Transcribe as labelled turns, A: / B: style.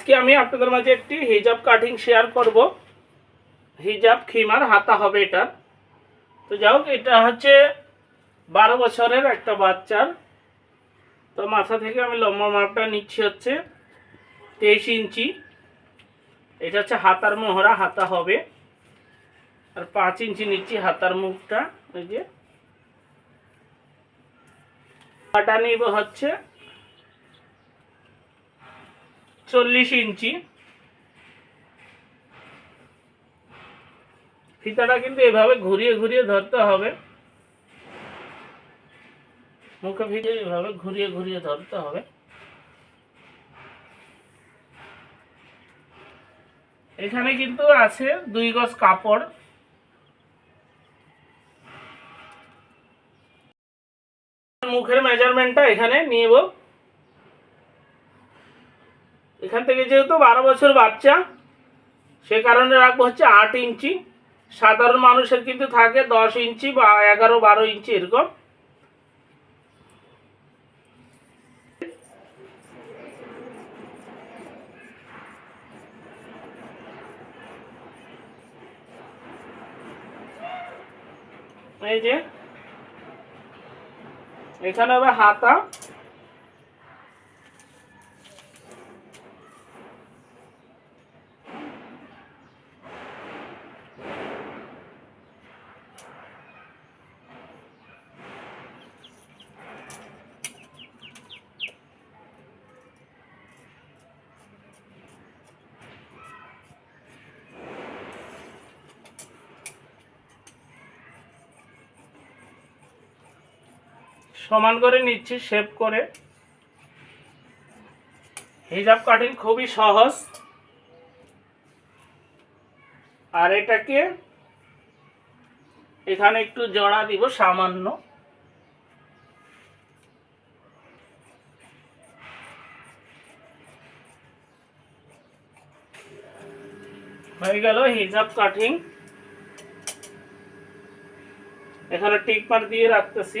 A: আজকে আমি আপনাদের মাঝে একটি হিজাব কাটিং শেয়ার করব। হিজাব খিমার হাতা হবে এটা তো যাই হোক, এটা হচ্ছে বারো বছরের একটা বাচ্চার। তো মাথা থেকে আমি লম্বা মাপটা নিচ্ছি হচ্ছে তেইশ ইঞ্চি। এটা হচ্ছে হাতার মোহরা, হাতা হবে। আর পাঁচ ইঞ্চি নিচ্ছি হাতার মুখটা ওই যে। কাটা নিব হচ্ছে চল্লিশ ইঞ্চি। ফিতাটা কিন্তু এভাবে ঘুরিয়ে ঘুরিয়ে ধরতে হবে। মুখে ফিতে এভাবে ঘুরিয়ে ঘুরিয়ে ধরতে হবে। এখানে কিন্তু আছে দুই গজ কাপড়। মুখের মেজারমেন্টটা এখানে নিব। এখান থেকে যেহেতু বারো বছর বাচ্চা, সে কারণে রাখব হচ্ছে আট ইঞ্চি। সাধারণ মানুষের কিন্তু থাকে দশ ইঞ্চি বা এগারো বারো ইঞ্চি এরকম। এই যে, এখানে হবে হাতা। সমান করে নিচ্ছি শেপ করে। হিজাব কাটিং খুবই সহজ। আর এটাকে এখানে একটু জড়া দিব সামান্য। হয়ে গেল হিজাব কাটিং। এখানে টিক মার দিয়ে রাখতেছি।